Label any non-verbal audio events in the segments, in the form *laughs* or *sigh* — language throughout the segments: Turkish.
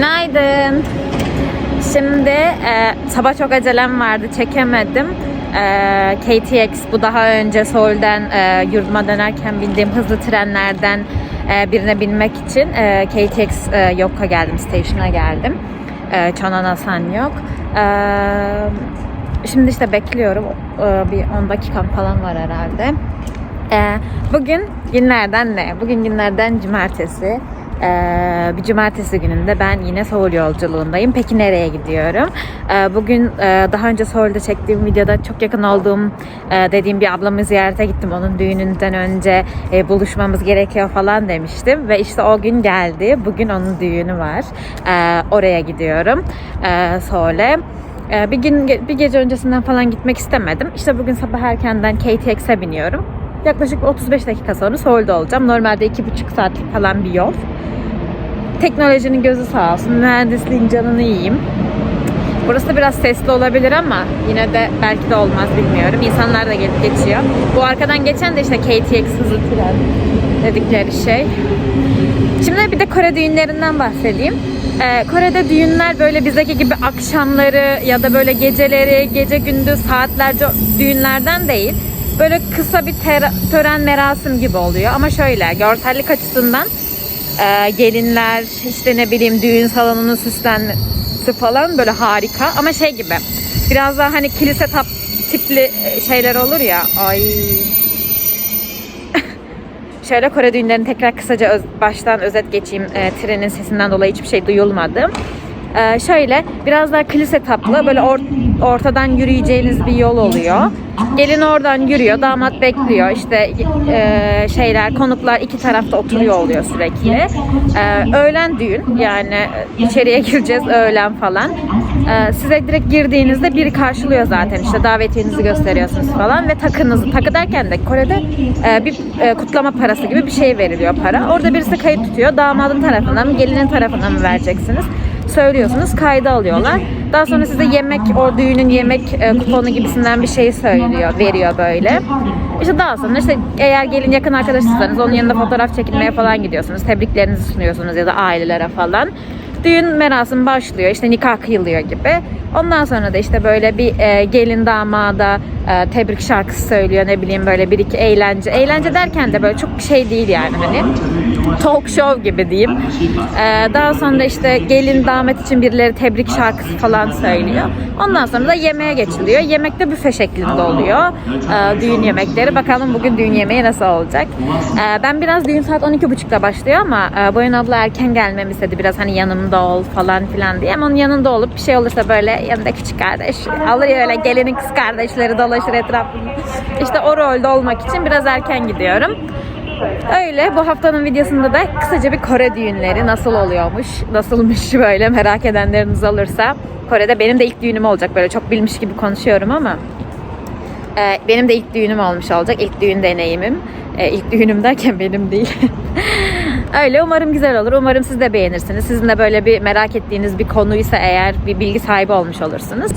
Günaydın. Şimdi e, sabah çok acelem vardı çekemedim. E, KTX bu daha önce Seul'den e, yurduma dönerken bindiğim hızlı trenlerden e, birine binmek için e, KTX e, Yok'a geldim, station'a geldim. E, Chonana yok. E, şimdi işte bekliyorum. E, bir 10 dakikam falan var herhalde. Ee, bugün günlerden ne? Bugün günlerden cumartesi. Ee, bir cumartesi gününde ben yine Seoul yolculuğundayım. Peki nereye gidiyorum? Ee, bugün e, daha önce Seoul'de çektiğim videoda çok yakın olduğum e, dediğim bir ablamı ziyarete gittim. Onun düğününden önce e, buluşmamız gerekiyor falan demiştim. Ve işte o gün geldi. Bugün onun düğünü var. Ee, oraya gidiyorum. Ee, Bir gün bir gece öncesinden falan gitmek istemedim. İşte bugün sabah erkenden KTX'e biniyorum. Yaklaşık 35 dakika sonra Seul'de olacağım. Normalde 2,5 saatlik falan bir yol. Teknolojinin gözü sağ olsun. Mühendisliğin canını yiyeyim. Burası biraz sesli olabilir ama yine de belki de olmaz bilmiyorum. İnsanlar da gelip geçiyor. Bu arkadan geçen de işte KTX hızlı tren dedikleri şey. Şimdi bir de Kore düğünlerinden bahsedeyim. Ee, Kore'de düğünler böyle bizdeki gibi akşamları ya da böyle geceleri, gece gündüz saatlerce düğünlerden değil. Böyle kısa bir tören merasim gibi oluyor. Ama şöyle görsellik açısından e, gelinler işte ne bileyim düğün salonunun süslenmesi falan böyle harika. Ama şey gibi biraz daha hani kilise tap tipli e, şeyler olur ya. Ay *laughs* Şöyle Kore düğünlerini tekrar kısaca öz- baştan özet geçeyim. E, trenin sesinden dolayı hiçbir şey duyulmadı. E, şöyle biraz daha kilise taplı böyle or- ortadan yürüyeceğiniz bir yol oluyor. Gelin oradan yürüyor, damat bekliyor. İşte e, şeyler, konuklar iki tarafta oturuyor oluyor sürekli. E, öğlen düğün yani içeriye gireceğiz öğlen falan. E, size direkt girdiğinizde biri karşılıyor zaten işte davetiyenizi gösteriyorsunuz falan ve takınızı takı derken de Kore'de e, bir e, kutlama parası gibi bir şey veriliyor para. Orada birisi kayıt tutuyor. Damadın tarafından mı gelinin tarafından mı vereceksiniz? Söylüyorsunuz kayda alıyorlar. Daha sonra size yemek, o düğünün yemek e, kuponu gibisinden bir şey söylüyor, veriyor böyle. İşte daha sonra işte eğer gelin yakın arkadaşıysanız onun yanında fotoğraf çekilmeye falan gidiyorsunuz. Tebriklerinizi sunuyorsunuz ya da ailelere falan. Düğün merasimi başlıyor. işte nikah kıyılıyor gibi. Ondan sonra da işte böyle bir e, gelin damada e, tebrik şarkısı söylüyor. Ne bileyim böyle bir iki eğlence. Eğlence derken de böyle çok şey değil yani hani. Talk show gibi diyeyim. E, daha sonra işte gelin damat için birileri tebrik şarkısı falan söylüyor. Ondan sonra da yemeğe geçiliyor. Yemek de büfe şeklinde oluyor. E, düğün yemekleri. Bakalım bugün düğün yemeği nasıl olacak. E, ben biraz düğün saat 12.30'da başlıyor ama e, Boyan abla erken gelmemi istedi. Biraz hani yanımda ol falan filan diye. Ama onun yanında olup bir şey olursa böyle yanında küçük kardeş alır ya öyle gelinin kız kardeşleri dolaşır etrafında. İşte o rolde olmak için biraz erken gidiyorum. Öyle bu haftanın videosunda da kısaca bir Kore düğünleri nasıl oluyormuş, nasılmış böyle merak edenleriniz olursa. Kore'de benim de ilk düğünüm olacak böyle çok bilmiş gibi konuşuyorum ama e, benim de ilk düğünüm olmuş olacak. İlk düğün deneyimim. E, ilk düğünüm derken benim değil. *laughs* Öyle umarım güzel olur. Umarım siz de beğenirsiniz. Sizin de böyle bir merak ettiğiniz bir konuysa eğer bir bilgi sahibi olmuş olursunuz.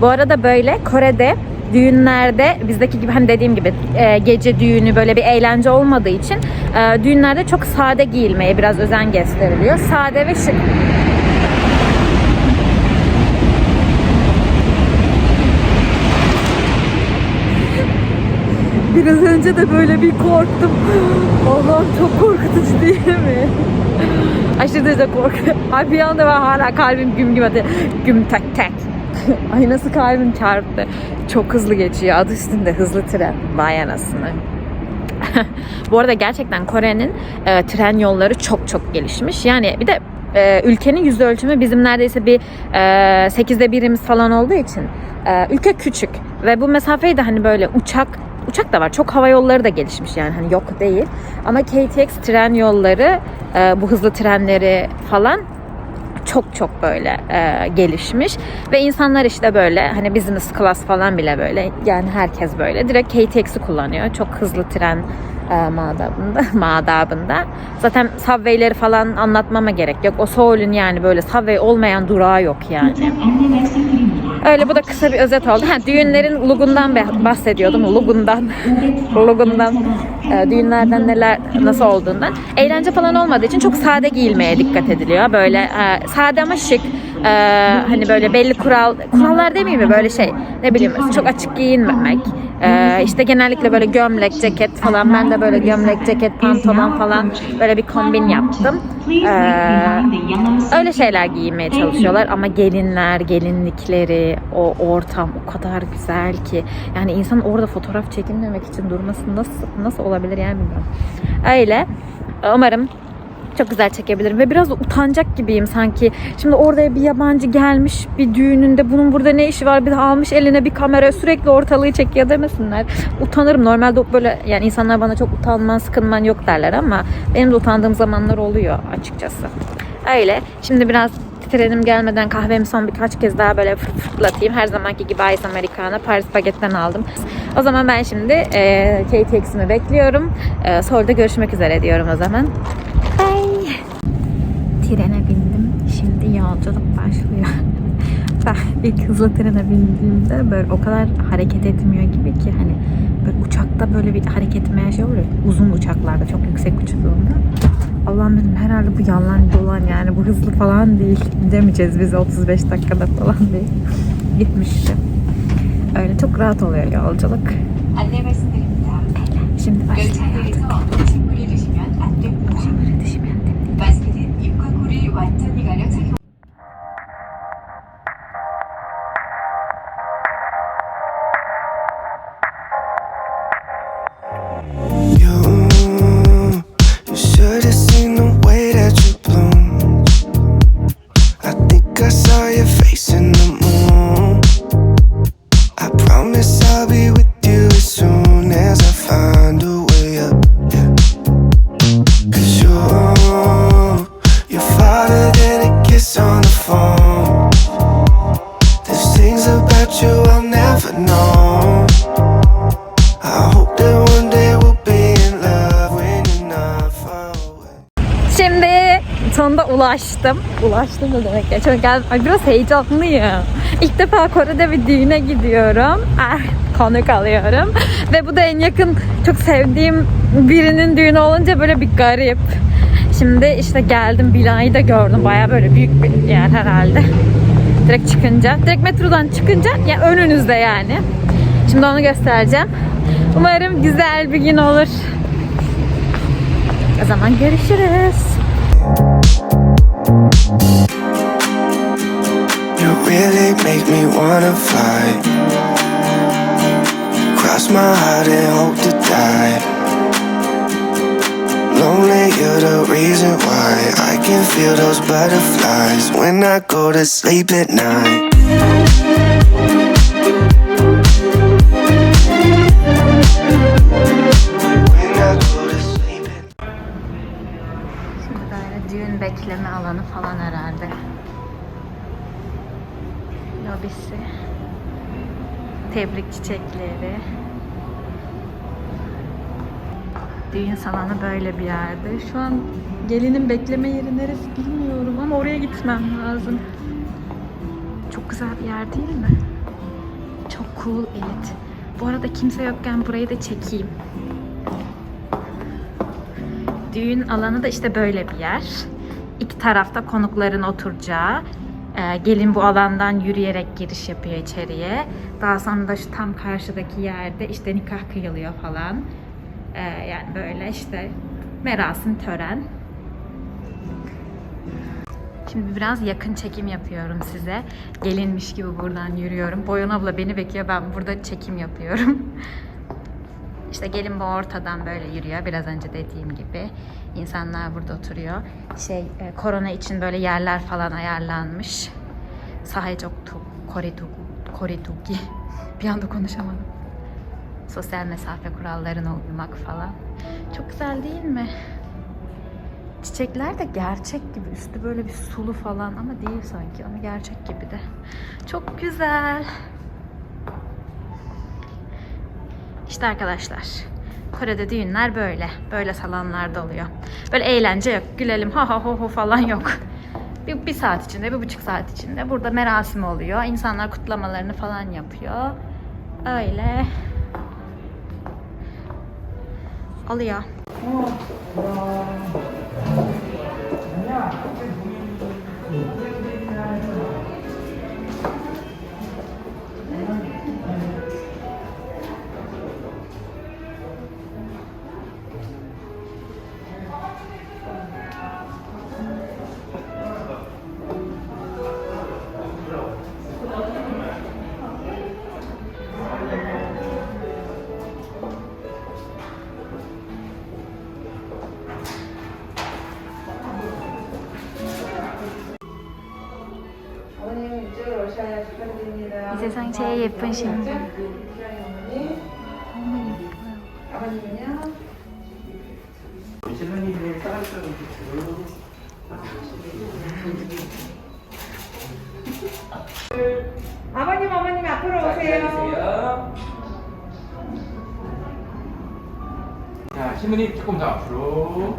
Bu arada böyle Kore'de düğünlerde bizdeki gibi hani dediğim gibi e, gece düğünü böyle bir eğlence olmadığı için e, düğünlerde çok sade giyilmeye biraz özen gösteriliyor. Sade ve şık. Biraz önce de böyle bir korktum. Allah'ım çok korkutucu değil mi? Aşırı derece korkuyorum. Ay bir anda ben hala kalbim güm güm atıyor. Güm tak tak. *laughs* Ay nasıl kalbim çarptı. Çok hızlı geçiyor. Adı üstünde hızlı tren. Vay anasını. *laughs* Bu arada gerçekten Kore'nin e, tren yolları çok çok gelişmiş. Yani bir de e, ülkenin yüz ölçümü bizim neredeyse bir e, sekizde birimiz falan olduğu için e, ülke küçük ve bu mesafeyi de hani böyle uçak uçak da var. Çok hava yolları da gelişmiş yani hani yok değil. Ama KTX tren yolları e, bu hızlı trenleri falan çok çok böyle e, gelişmiş ve insanlar işte böyle hani business class falan bile böyle yani herkes böyle direkt KTX'i kullanıyor. Çok hızlı tren e, madabında, *laughs* madabında. Zaten subway'leri falan anlatmama gerek yok. O Seoul'ün yani böyle subway olmayan durağı yok yani. Öyle bu da kısa bir özet oldu. Ha, düğünlerin lugundan bahsediyordum. Lugundan. *laughs* lugundan. Ee, düğünlerden neler nasıl olduğundan. Eğlence falan olmadığı için çok sade giyilmeye dikkat ediliyor. Böyle e, sade ama şık. Ee, hani böyle belli kural kurallar demeyeyim mi böyle şey ne bileyim çok açık giyinmemek Ee, işte genellikle böyle gömlek ceket falan ben de böyle gömlek ceket pantolon falan böyle bir kombin yaptım. Ee, öyle şeyler giymeye çalışıyorlar ama gelinler gelinlikleri o ortam o kadar güzel ki yani insan orada fotoğraf çekinmemek için durması nasıl nasıl olabilir yani bilmiyorum. Öyle. Umarım çok güzel çekebilirim ve biraz utanacak gibiyim sanki. Şimdi oraya bir yabancı gelmiş bir düğününde bunun burada ne işi var bir almış eline bir kamera sürekli ortalığı çekiyor demesinler. Utanırım. Normalde böyle yani insanlar bana çok utanman sıkınman yok derler ama benim de utandığım zamanlar oluyor açıkçası. Öyle. Şimdi biraz trenim gelmeden kahvemi son birkaç kez daha böyle fırt fırtlatayım. Her zamanki gibi Ice Americano Paris Baguette'den aldım. O zaman ben şimdi e, KTX'imi bekliyorum. E, sonra da görüşmek üzere diyorum o zaman trene bindim. Şimdi yolculuk başlıyor. *laughs* ben ilk hızlı trene bindiğimde böyle o kadar hareket etmiyor gibi ki hani böyle uçakta böyle bir hareket etmeye şey oluyor. Uzun uçaklarda çok yüksek uçtuğunda. Allah'ım dedim herhalde bu yalan dolan yani bu hızlı falan değil. *laughs* Demeyeceğiz biz 35 dakikada falan değil. Gitmişti. Öyle çok rahat oluyor yolculuk. Şimdi aşağıya aldık. Ulaştım. Ulaştım ne demek ya? Çok gel Ay biraz heyecanlıyım. İlk defa Kore'de bir düğüne gidiyorum. Ah, konuk alıyorum. Ve bu da en yakın çok sevdiğim birinin düğünü olunca böyle bir garip. Şimdi işte geldim binayı da gördüm. Baya böyle büyük bir yer herhalde. Direkt çıkınca, direkt metrodan çıkınca ya önünüzde yani. Şimdi onu göstereceğim. Umarım güzel bir gün olur. O zaman görüşürüz. You really make me wanna fly. Cross my heart and hope to die. Lonely, you're the reason why I can feel those butterflies when I go to sleep at night. Bekleme alanı falan herhalde. Lobisi. Tebrik çiçekleri. Düğün salonu böyle bir yerde. Şu an gelinin bekleme yeri neresi bilmiyorum ama oraya gitmem lazım. Çok güzel bir yer değil mi? Çok cool, evet. Bu arada kimse yokken burayı da çekeyim. Düğün alanı da işte böyle bir yer. İki tarafta konukların oturacağı. Ee, gelin bu alandan yürüyerek giriş yapıyor içeriye. Daha sonra da şu tam karşıdaki yerde işte nikah kıyılıyor falan. Ee, yani böyle işte merasim, tören. Şimdi biraz yakın çekim yapıyorum size. Gelinmiş gibi buradan yürüyorum. Boyan abla beni bekliyor. Ben burada çekim yapıyorum. *laughs* İşte gelin bu ortadan böyle yürüyor. Biraz önce dediğim gibi. insanlar burada oturuyor. Şey e, korona için böyle yerler falan ayarlanmış. Sahecok koridogu koridogi. *laughs* Bir anda konuşamadım. Sosyal mesafe kurallarına uymak falan. Çok güzel değil mi? Çiçekler de gerçek gibi. Üstü böyle bir sulu falan ama değil sanki. Ama gerçek gibi de. Çok güzel. İşte arkadaşlar. Kore'de düğünler böyle. Böyle salonlarda oluyor. Böyle eğlence yok. Gülelim ha ha ho ho falan yok. Bir, bir saat içinde, bir buçuk saat içinde burada merasim oluyor. İnsanlar kutlamalarını falan yapıyor. Öyle. Alıyor. 제일 예쁜 신부. 아버님, 어머님 앞으로 오세요. 자, 신부님 조금 더 앞으로.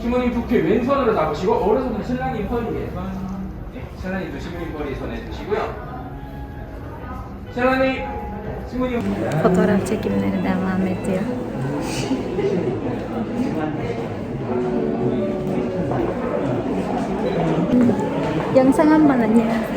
신부님 두께 왼손으로 잡으시고 오른손으로 신랑님 허리 위에 손. 네, 신랑님도 신부님 허리에 손에 드시고요. Fotoğraf çekimleri devam ediyor. Yang sangat mengenyang.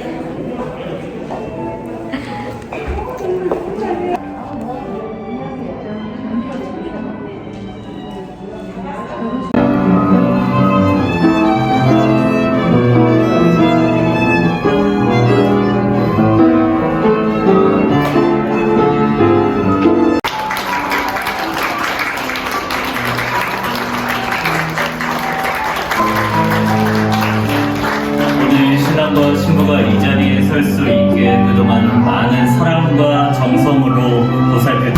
많은 사랑과 정성으로 보살펴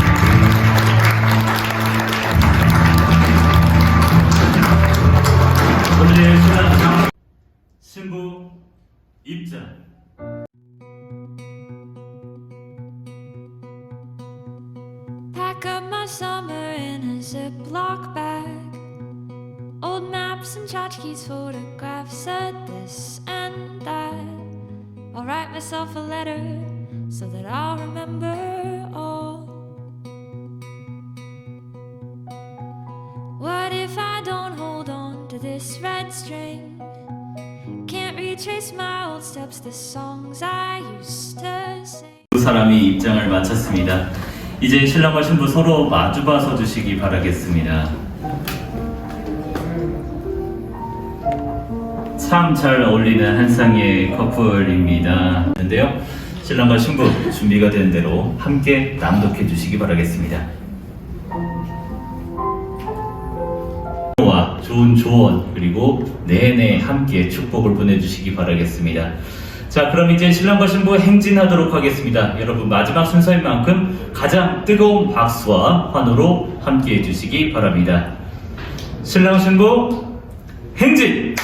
신랑 신부 입장 so that I'll remember all. What if I don't hold on to this red string? Can't retrace my old steps, the songs I used to sing. 두 사람이 입장을 마쳤습니다. 이제 신랑과 신부 서로 마주 봐서 주시기 바라겠습니다. 참 잘 어울리는 한 쌍의 커플입니다. 근데요, 신랑과 신부 준비가 된 대로 함께 낭독해 주시기 바라겠습니다. 와 좋은 조언 그리고 내내 함께 축복을 보내주시기 바라겠습니다. 자 그럼 이제 신랑과 신부 행진하도록 하겠습니다. 여러분 마지막 순서인 만큼 가장 뜨거운 박수와 환호로 함께 해주시기 바랍니다. 신랑 신부 행진!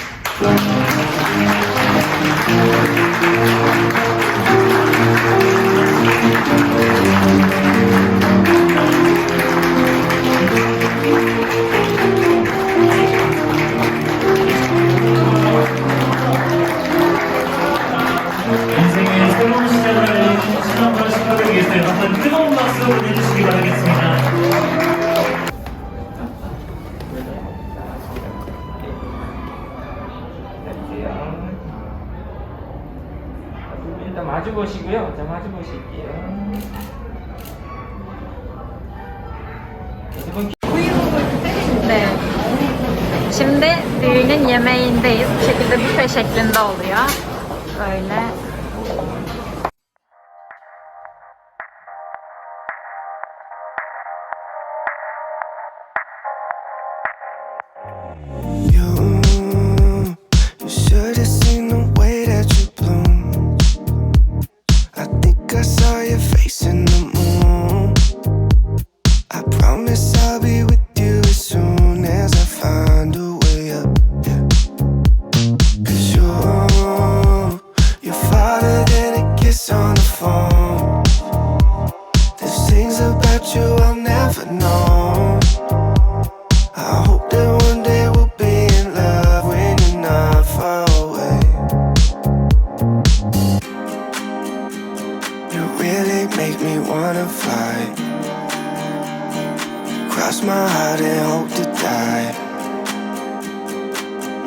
Música Evet. Şimdi düğünün yemeğindeyiz. Bu şekilde büfe şeklinde oluyor. Böyle.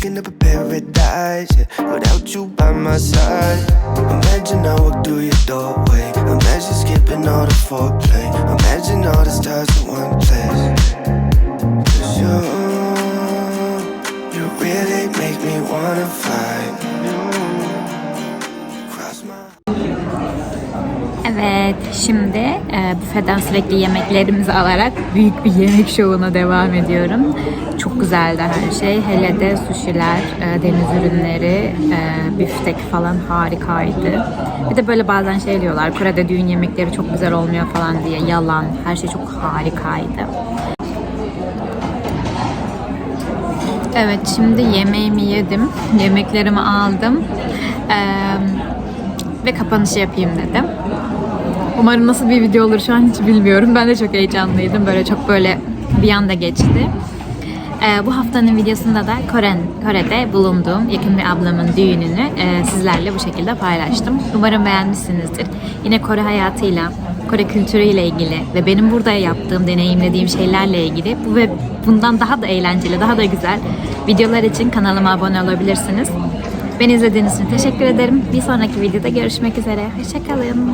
Waking up a paradise, yeah. Without you by my side. Imagine I walk through your doorway. Imagine skipping all the foreplay. Imagine all the stars in one place. Cause you, you really make me wanna fly. Evet, şimdi e, büfeden sürekli yemeklerimizi alarak büyük bir yemek şovuna devam ediyorum. Çok güzeldi her şey. Hele de suşiler, e, deniz ürünleri, e, büftek falan harikaydı. Bir de böyle bazen şey diyorlar, Kore'de düğün yemekleri çok güzel olmuyor falan diye. Yalan, her şey çok harikaydı. Evet, şimdi yemeğimi yedim. Yemeklerimi aldım. Ve kapanışı yapayım dedim. Umarım nasıl bir video olur şu an hiç bilmiyorum. Ben de çok heyecanlıydım. Böyle çok böyle bir anda geçti. Ee, bu haftanın videosunda da Kore, Kore'de bulunduğum yakın bir ablamın düğününü e, sizlerle bu şekilde paylaştım. Umarım beğenmişsinizdir. Yine Kore hayatıyla, Kore kültürüyle ilgili ve benim burada yaptığım, deneyimlediğim şeylerle ilgili bu ve bundan daha da eğlenceli, daha da güzel videolar için kanalıma abone olabilirsiniz. Beni izlediğiniz için teşekkür ederim. Bir sonraki videoda görüşmek üzere. Hoşçakalın.